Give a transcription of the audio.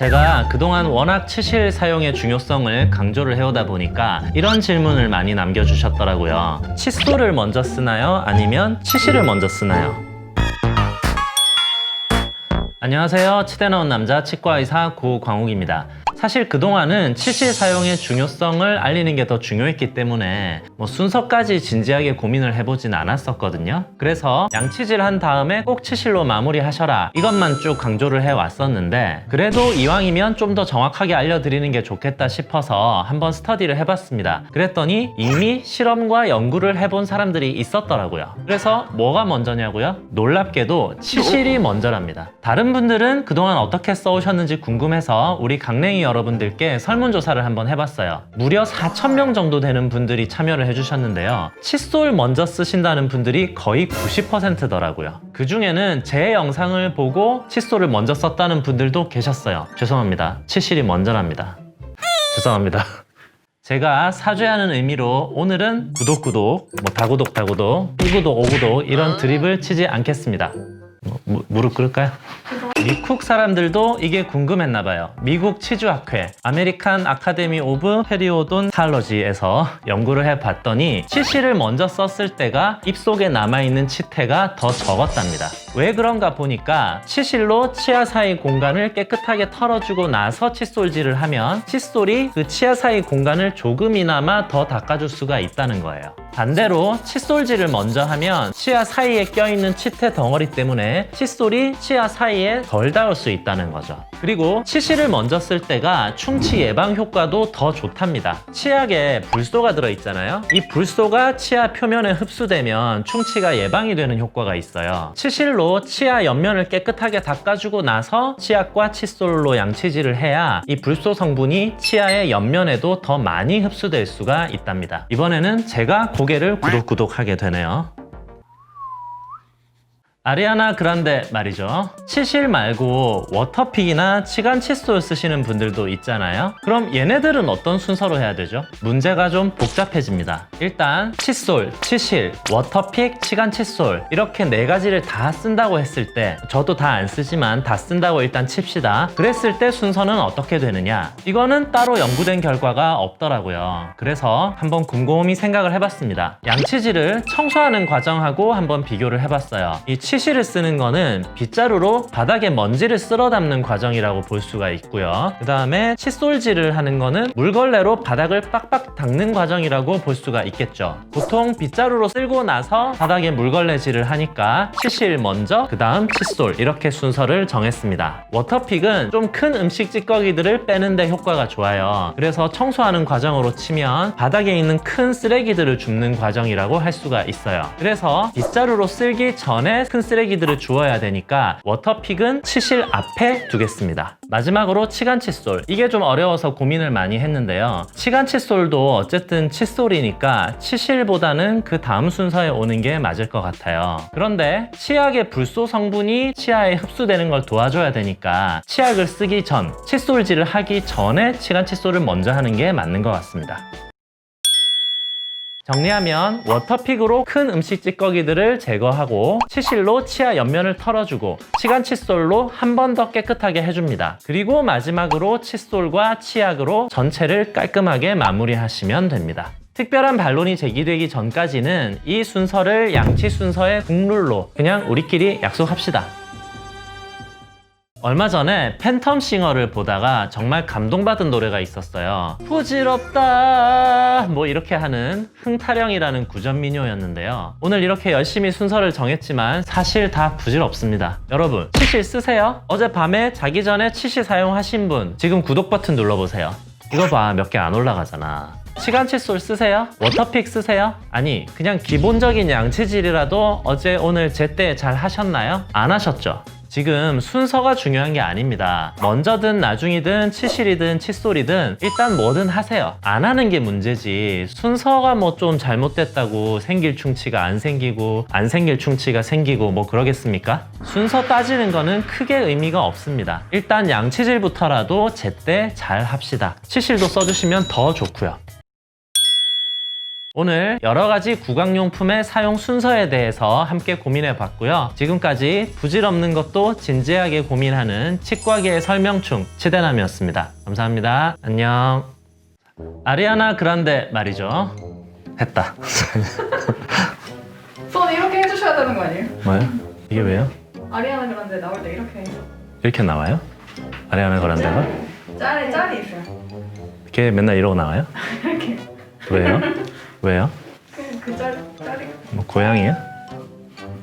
제가 그동안 워낙 치실 사용의 중요성을 강조를 해오다 보니까 이런 질문을 많이 남겨주셨더라고요. 칫솔을 먼저 쓰나요? 아니면 치실을 먼저 쓰나요? 안녕하세요. 치대 나온 남자 치과의사 고광욱입니다. 사실 그동안은 치실 사용의 중요성을 알리는 게 더 중요했기 때문에 뭐 순서까지 진지하게 고민을 해보진 않았었거든요. 그래서 양치질 한 다음에 꼭 치실로 마무리하셔라 이것만 쭉 강조를 해왔었는데 그래도 이왕이면 좀 더 정확하게 알려드리는 게 좋겠다 싶어서 한번 스터디를 해봤습니다. 그랬더니 이미 실험과 연구를 해본 사람들이 있었더라고요. 그래서 뭐가 먼저냐고요? 놀랍게도 치실이 먼저랍니다. 다른 분들은 그동안 어떻게 써오셨는지 궁금해서 우리 강냉이 여러분들께 설문조사를 한번 해봤어요. 무려 4,000명 정도 되는 분들이 참여를 해주셨는데요. 칫솔 먼저 쓰신다는 분들이 거의 90%더라고요. 그 중에는 제 영상을 보고 칫솔을 먼저 썼다는 분들도 계셨어요. 죄송합니다. 치실이 먼저랍니다. 죄송합니다. 제가 사죄하는 의미로 오늘은 구독 구독, 뭐 다구독 다구독, 이구독 오구독 이런 드립을 치지 않겠습니다. 뭐, 무, 무릎 꿇을까요? 미국 사람들도 이게 궁금했나 봐요. 미국 치주학회 아메리칸 아카데미 오브 페리오돈 탈러지에서 연구를 해봤더니 치실을 먼저 썼을 때가 입속에 남아있는 치태가 더 적었답니다. 왜 그런가 보니까 치실로 치아 사이 공간을 깨끗하게 털어주고 나서 칫솔질을 하면 칫솔이 그 치아 사이 공간을 조금이나마 더 닦아줄 수가 있다는 거예요. 반대로 칫솔질을 먼저 하면 치아 사이에 껴있는 치태 덩어리 때문에 칫솔이 치아 사이에 덜 닿을 수 있다는 거죠. 그리고 치실을 먼저 쓸 때가 충치 예방 효과도 더 좋답니다. 치약에 불소가 들어있잖아요. 이 불소가 치아 표면에 흡수되면 충치가 예방이 되는 효과가 있어요. 치실로 치아 옆면을 깨끗하게 닦아주고 나서 치약과 칫솔로 양치질을 해야 이 불소 성분이 치아의 옆면에도 더 많이 흡수될 수가 있답니다. 이번에는 제가 고개를 구독구독 하게 되네요. 아리아나 그란데 말이죠. 치실 말고 워터픽이나 치간 칫솔 쓰시는 분들도 있잖아요. 그럼 얘네들은 어떤 순서로 해야 되죠? 문제가 좀 복잡해집니다. 일단 칫솔, 치실, 워터픽, 치간 칫솔 이렇게 네 가지를 다 쓴다고 했을 때 저도 다 안 쓰지만 다 쓴다고 일단 칩시다. 그랬을 때 순서는 어떻게 되느냐? 이거는 따로 연구된 결과가 없더라고요. 그래서 한번 곰곰이 생각을 해봤습니다. 양치질을 청소하는 과정하고 한번 비교를 해봤어요. 이 치실을 쓰는 거는 빗자루로 바닥에 먼지를 쓸어 담는 과정이라고 볼 수가 있고요. 그 다음에 칫솔질을 하는 거는 물걸레로 바닥을 빡빡 닦는 과정이라고 볼 수가 있겠죠. 보통 빗자루로 쓸고 나서 바닥에 물걸레질을 하니까 치실 먼저, 그 다음 칫솔 이렇게 순서를 정했습니다. 워터픽은 좀 큰 음식 찌꺼기들을 빼는데 효과가 좋아요. 그래서 청소하는 과정으로 치면 바닥에 있는 큰 쓰레기들을 줍는 과정이라고 할 수가 있어요. 그래서 빗자루로 쓸기 전에 큰 쓰레기들을 주어야 되니까 워터픽은 치실 앞에 두겠습니다. 마지막으로 치간 칫솔. 이게 좀 어려워서 고민을 많이 했는데요. 치간 칫솔도 어쨌든 칫솔이니까 치실보다는 그 다음 순서에 오는 게 맞을 것 같아요. 그런데 치약의 불소 성분이 치아에 흡수되는 걸 도와줘야 되니까 치약을 쓰기 전, 칫솔질을 하기 전에 치간 칫솔을 먼저 하는 게 맞는 것 같습니다. 정리하면 워터픽으로 큰 음식 찌꺼기들을 제거하고 치실로 치아 옆면을 털어주고 치간 칫솔로 한 번 더 깨끗하게 해줍니다. 그리고 마지막으로 칫솔과 치약으로 전체를 깔끔하게 마무리하시면 됩니다. 특별한 반론이 제기되기 전까지는 이 순서를 양치 순서의 국룰로 그냥 우리끼리 약속합시다. 얼마 전에 팬텀 싱어를 보다가 정말 감동받은 노래가 있었어요. 부질없다 뭐 이렇게 하는 흥타령이라는 구전 민요였는데요. 오늘 이렇게 열심히 순서를 정했지만 사실 다 부질없습니다. 여러분 치실 쓰세요? 어젯밤에 자기 전에 치실 사용하신 분 지금 구독 버튼 눌러보세요. 이거 봐 몇 개 안 올라가잖아. 시간 칫솔 쓰세요? 워터픽 쓰세요? 아니 그냥 기본적인 양치질이라도 어제 오늘 제때 잘 하셨나요? 안 하셨죠? 지금 순서가 중요한 게 아닙니다. 먼저든 나중이든 치실이든 칫솔이든 일단 뭐든 하세요. 안 하는 게 문제지. 순서가 뭐 좀 잘못됐다고 생길 충치가 안 생기고 안 생길 충치가 생기고 뭐 그러겠습니까? 순서 따지는 거는 크게 의미가 없습니다. 일단 양치질부터라도 제때 잘 합시다. 치실도 써주시면 더 좋고요. 오늘 여러 가지 구강용품의 사용 순서에 대해서 함께 고민해 봤고요. 지금까지 부질없는 것도 진지하게 고민하는 치과계의 설명충 치대남이었습니다. 감사합니다. 안녕. 아리아나 그란데 말이죠. 했다. 손 이렇게 해주셔야 되는 거 아니에요? 뭐요? 이게 왜요? 아리아나 그란데 나올 때 이렇게 이렇게 나와요? 아리아나 그란데가? 짤에 짤이 있어요. 걔 맨날 이러고 나와요? 이렇게 왜요? 왜요? 그짤 짤이 뭐 고양이야?